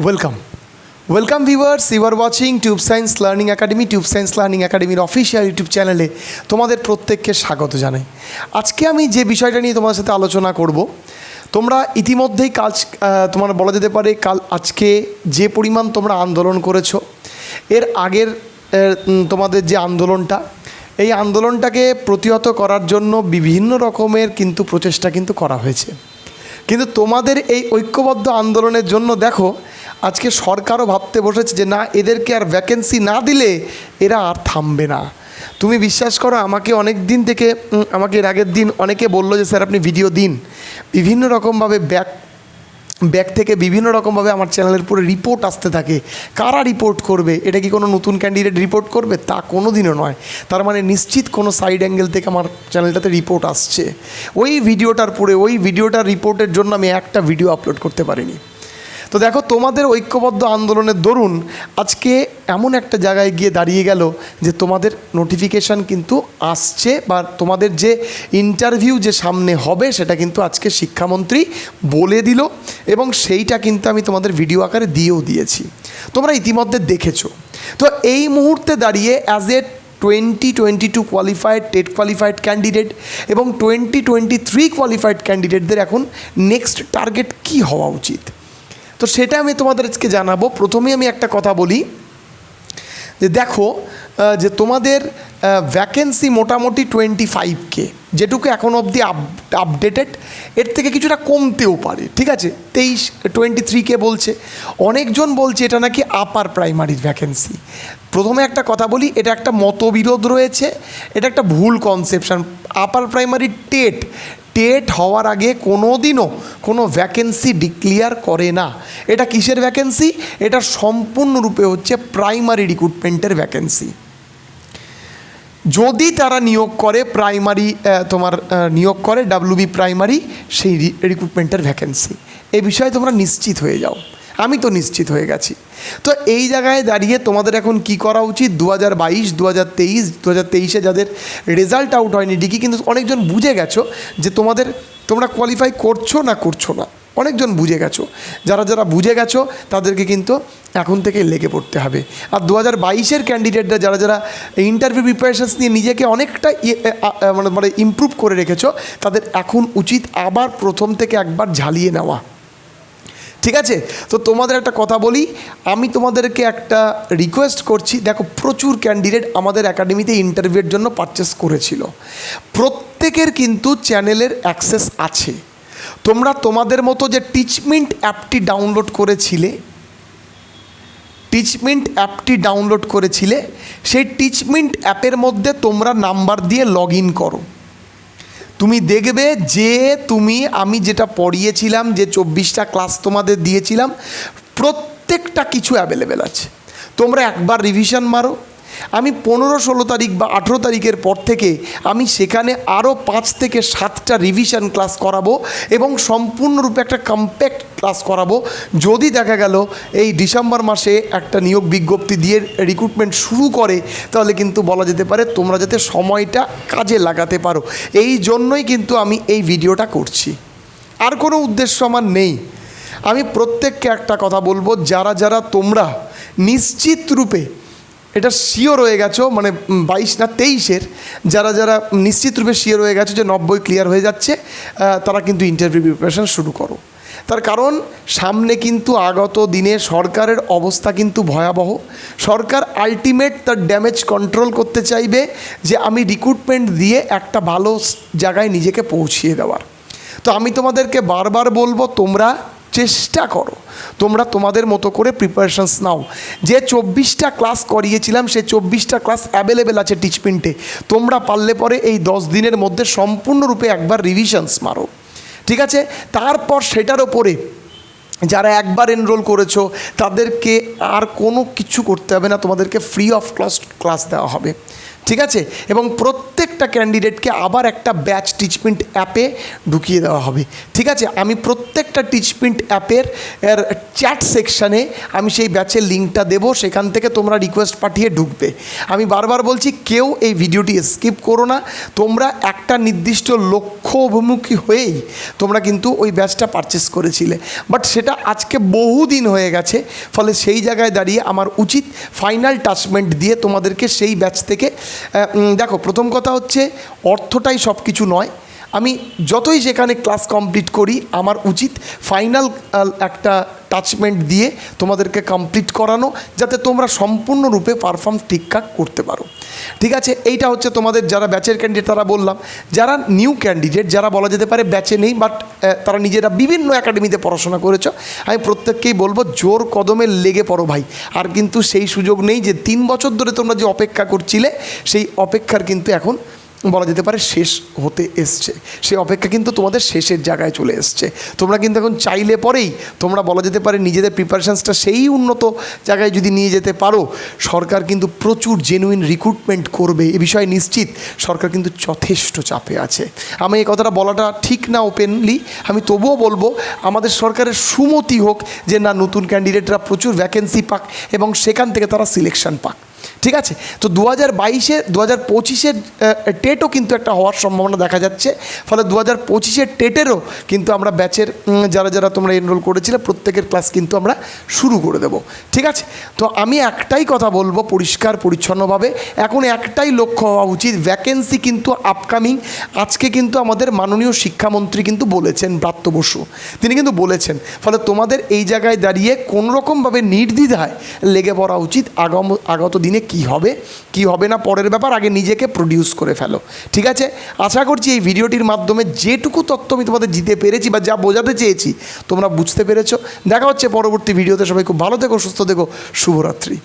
Welcome welcome viewers you are watching tube science learning academy tube science learning একাডেমির official YouTube চ্যানেলে তোমাদের প্রত্যেককে স্বাগত জানাই। আজকে আমি যে বিষয়টা নিয়ে তোমাদের সাথে আলোচনা করব, তোমরা ইতিমধ্যেই কাজ তোমার বলা যেতে পারে কাল আজকে যে পরিমাণ তোমরা আন্দোলন করেছ, এর আগের তোমাদের যে আন্দোলনটা, এই আন্দোলনটাকে প্রতিহত করার জন্য বিভিন্ন রকমের কিন্তু প্রচেষ্টা কিন্তু করা হয়েছে। কিন্তু তোমাদের এই ঐক্যবদ্ধ আন্দোলনের জন্য দেখো আজকে সরকারও ভাবতে বসেছে যে না, এদেরকে আর ভ্যাকেন্সি না দিলে এরা আর থামবে না। তুমি বিশ্বাস করো, আমাকে অনেক দিন থেকে আমাকে এর আগের দিন অনেকে বলল যে, স্যার, আপনি ভিডিও দিন। বিভিন্ন রকমভাবে ব্যাক ব্যাক থেকে বিভিন্ন রকমভাবে আমার চ্যানেলের পুরো রিপোর্ট আসতে থাকে। কারা রিপোর্ট করবে? এটা কি কোনো নতুন ক্যান্ডিডেট রিপোর্ট করবে? তা কোনো দিনও নয়। তার মানে নিশ্চিত কোনো সাইড অ্যাঙ্গেল থেকে আমার চ্যানেলটাতে রিপোর্ট আসছে। ওই ভিডিওটার পরে, ওই ভিডিওটার রিপোর্টের জন্য আমি একটা ভিডিও আপলোড করতে পারিনি। তো দেখো, তোমাদের ঐক্যবদ্ধ আন্দোলনের দরুন আজকে এমন একটা জায়গায় গিয়ে দাঁড়িয়ে গেল যে তোমাদের নোটিফিকেশান কিন্তু আসছে বা তোমাদের যে ইন্টারভিউ যে সামনে হবে সেটা কিন্তু আজকে শিক্ষামন্ত্রী বলে দিল এবং সেইটা কিন্তু আমি তোমাদের ভিডিও আকারে দিয়েও দিয়েছি। তোমরা ইতিমধ্যে দেখেছ। তো এই মুহূর্তে দাঁড়িয়ে as a twenty twenty two qualified TET qualified candidate এবং টোয়েন্টি টোয়েন্টি থ্রি কোয়ালিফাইড ক্যান্ডিডেটদের এখন নেক্সট টার্গেট কী হওয়া উচিত? তো সেটা আমি তোমাদের আজকে জানাব। প্রথমেই আমি একটা কথা বলি যে দেখো যে তোমাদের ভ্যাকেন্সি মোটামুটি টোয়েন্টি ফাইভকে যেটুকু এখন অবধি আপ আপডেটেড এর থেকে কিছুটা কমতেও পারে, ঠিক আছে? তেইশ টোয়েন্টি থ্রিকে বলছে। অনেকজন বলছে এটা নাকি আপার প্রাইমারির ভ্যাকেন্সি প্রথমে একটা কথা বলি, এটা একটা মতবিরোধ রয়েছে, এটা একটা ভুল conception upper primary TET TET হওয়ার আগে কোনো দিনও কোনো ভ্যাকেন্সি ডিক্লিয়ার করে না। এটা কিসের ভ্যাকেন্সি এটা সম্পূর্ণরূপে হচ্ছে প্রাইমারি রিক্রুটমেন্টের ভ্যাকেন্সি যদি তারা নিয়োগ করে প্রাইমারি তোমার নিয়োগ করে ডাব্লিউবি প্রাইমারি সেই রিক্রুটমেন্টের ভ্যাকেন্সি এ বিষয়ে তোমরা নিশ্চিত হয়ে যাও। আমি তো নিশ্চিত হয়ে গেছি। তো এই জায়গায় দাঁড়িয়ে তোমাদের এখন কি করা উচিত? দু হাজার বাইশ দু হাজার তেইশ দু হাজার তেইশে যাদের রেজাল্ট আউট হয়নি, ডিকি কিন্তু অনেকজন বুঝে গেছো যে তোমাদের, তোমরা কোয়ালিফাই করছ না করছ না? অনেকজন বুঝে গেছো। যারা যারা বুঝে গেছো, তাদেরকে কিন্তু এখন থেকে লেগে পড়তে হবে। আর দু হাজার বাইশের ক্যান্ডিডেটরা যারা যারা ইন্টারভিউ প্রিপারেশনস নিয়ে নিজেকে অনেকটা মানে মানে ইমপ্রুভ করে রেখেছো, তাদের এখন উচিত আবার প্রথম থেকে একবার ঝালিয়ে নেওয়া। ঠিক আছে? তো তোমাদের একটা কথা বলি, আমি তোমাদেরকে একটা রিকোয়েস্ট করছি। দেখো, প্রচুর ক্যান্ডিডেট আমাদের একাডেমিতে ইন্টারভিউয়ের জন্য পারচেস করেছিল। প্রত্যেকের কিন্তু চ্যানেলের অ্যাক্সেস আছে। তোমরা তোমাদের মতো যে টিচমেন্ট অ্যাপটি ডাউনলোড করেছিলে টিচমেন্ট অ্যাপটি ডাউনলোড করেছিলে, সেই টিচমেন্ট অ্যাপের মধ্যে তোমরা নাম্বার দিয়ে লগ ইন করো। তুমি দেখবে যে তুমি, আমি যেটা পড়িয়েছিলাম, যে চব্বিশটা ক্লাস তোমাদের দিয়েছিলাম, প্রত্যেকটা কিছু অ্যাভেলেবেল আছে। তোমরা একবার রিভিশন মারো। আমি পনেরো ষোলো তারিখ বা আঠেরো তারিখের পর থেকে আমি সেখানে আরও পাঁচ থেকে সাতটা রিভিশন ক্লাস করাবো এবং সম্পূর্ণরূপে একটা কম্প্যাক্ট ক্লাস করাবো। যদি দেখা গেল এই ডিসেম্বর মাসে একটা নিয়োগ বিজ্ঞপ্তি দিয়ে রিক্রুটমেন্ট শুরু করে, তাহলে কিন্তু বলা যেতে পারে তোমরা যাতে সময়টা কাজে লাগাতে পারো। এই জন্যই কিন্তু আমি এই ভিডিওটা করছি। আর কোনো উদ্দেশ্য আমার নেই। আমি প্রত্যেককে একটা কথা বলব, যারা যারা তোমরা নিশ্চিত রূপে এটা শিওর হয়ে গেছো মানে বাইশ না তেইশের, যারা যারা নিশ্চিত রূপে শিওর হয়ে গেছো যে নব্বই ক্লিয়ার হয়ে যাচ্ছে তারা কিন্তু ইন্টারভিউ প্রিপারেশন শুরু করো। তার কারণ, সামনে কিন্তু আগত দিনে সরকারের অবস্থা কিন্তু ভয়াবহ। সরকার আলটিমেট তার ড্যামেজ কন্ট্রোল করতে চাইবে যে আমি রিক্রুটমেন্ট দিয়ে একটা ভালো জায়গায় নিজেকে পৌঁছিয়ে দেওয়ার। তো আমি তোমাদেরকে বারবার বলব, তোমরা চেষ্টা করো। তোমরা তোমাদের মতো করে প্রিপারেশনস নাও। যে চব্বিশটা ক্লাস করিয়েছিলাম, সে চব্বিশটা ক্লাস অ্যাভেলেবেল আছে টিচমেন্টে তোমরা পারলে পরে এই দশ দিনের মধ্যে সম্পূর্ণরূপে একবার রিভিশনস মারো। ঠিক আছে? তারপর সেটার ওপরে যারা একবার এনরোল করেছ, তাদেরকে আর কোনো কিছু করতে হবে না। তোমাদেরকে ফ্রি অফ কস্ট ক্লাস দেওয়া হবে। ঠিক আছে? এবং প্রত্যেকটা ক্যান্ডিডেটকে আবার একটা ব্যাচ টিচমেন্ট অ্যাপে ঢুকিয়ে দেওয়া হবে। ঠিক আছে? আমি প্রত্যেকটা টিচমেন্ট অ্যাপের এর চ্যাট সেকশানে আমি সেই ব্যাচের লিঙ্কটা দেবো, সেখান থেকে তোমরা রিকোয়েস্ট পাঠিয়ে ঢুকবে। আমি বারবার বলছি, কেউ এই ভিডিওটি স্কিপ করো না। তোমরা একটা নির্দিষ্ট লক্ষ্য অভিমুখী হয়েই তোমরা কিন্তু ওই ব্যাচটা পারচেস করেছিলে। বাট সেটা আজকে বহুদিন হয়ে গেছে। ফলে সেই জায়গায় দাঁড়িয়ে আমার উচিত ফাইনাল টাচমেন্ট দিয়ে তোমাদেরকে সেই ব্যাচ থেকে দেখো প্রথম কথা হচ্ছে অর্থটাই সব কিছু নয়। আমি যতই সেখানে ক্লাস কমপ্লিট করি, আমার উচিত ফাইনাল একটা টাচমেন্ট দিয়ে তোমাদেরকে কমপ্লিট করানো, যাতে তোমরা সম্পূর্ণরূপে পারফর্ম ঠিকঠাক করতে পারো। ঠিক আছে? এইটা হচ্ছে তোমাদের যারা ব্যাচের ক্যান্ডিডেট তারা বললাম। যারা নিউ ক্যান্ডিডেট যারা বলা যেতে পারে ব্যাচে নেই বাট তারা নিজেরা বিভিন্ন একাডেমিতে পড়াশোনা করেছ, আমি প্রত্যেককেই বলব, জোর কদমে লেগে পড়ো ভাই। আর কিন্তু সেই সুযোগ নেই যে তিন বছর ধরে তোমরা যে অপেক্ষা করছিলে, সেই অপেক্ষার কিন্তু এখন বলা যেতে পারে শেষ হতে এসছে। সে অপেক্ষা কিন্তু তোমাদের শেষের জায়গায় চলে এসছে। তোমরা কিন্তু এখন চাইলে পরেই তোমরা বলা যেতে পারে নিজেদের প্রিপারেশানসটা সেই উন্নত জায়গায় যদি নিয়ে যেতে পারো, সরকার কিন্তু প্রচুর জেনুইন রিক্রুটমেন্ট করবে। এ বিষয়ে নিশ্চিত সরকার কিন্তু যথেষ্ট চাপে আছে। আমি এই কথাটা বলাটা ঠিক না ওপেনলি আমি তবুও বলব, আমাদের সরকারের সুমতি হোক যে না, নতুন ক্যান্ডিডেটরা প্রচুর ভ্যাকেন্সি পাক এবং সেখান থেকে তারা সিলেকশন পাক। ঠিক আছে? তো দু হাজার বাইশে দু হাজার পঁচিশের টেটও কিন্তু একটা হওয়ার সম্ভাবনা দেখা যাচ্ছে। ফলে দু হাজার পঁচিশের টেটেরও কিন্তু আমরা ব্যাচের যারা যারা তোমরা এনরোল করেছিলে, প্রত্যেকের ক্লাস কিন্তু আমরা শুরু করে দেবো। ঠিক আছে? তো আমি একটাই কথা বলব পরিষ্কার, পরিচ্ছন্নভাবে। এখন একটাই লক্ষ্য হওয়া উচিত ভ্যাকেন্সি কিন্তু আপকামিং আজকে কিন্তু আমাদের মাননীয় শিক্ষামন্ত্রী কিন্তু বলেছেন, ব্রাত্য বসু। তিনি কিন্তু বলেছেন, ফলে তোমাদের এই জায়গায় দাঁড়িয়ে কোনোরকমভাবে নির্দ্বিধায় লেগে পড়া উচিত। আগাম, আগত দিনে কি হবে কি হবে না পরের ব্যাপার, আগে নিজেকে প্রডিউস করে ফেলো। ঠিক আছে? আশা করছি এই ভিডিওটির মাধ্যমে যেটুকু তথ্য আমি তোমাদের জিতে পেরেছি বা যা বোঝাতে চেয়েছি, তোমরা বুঝতে পেরেছ। দেখা হচ্ছে পরবর্তী ভিডিওতে। সবাই খুব ভালো থেকো, সুস্থ থেকো, শুভরাত্রি।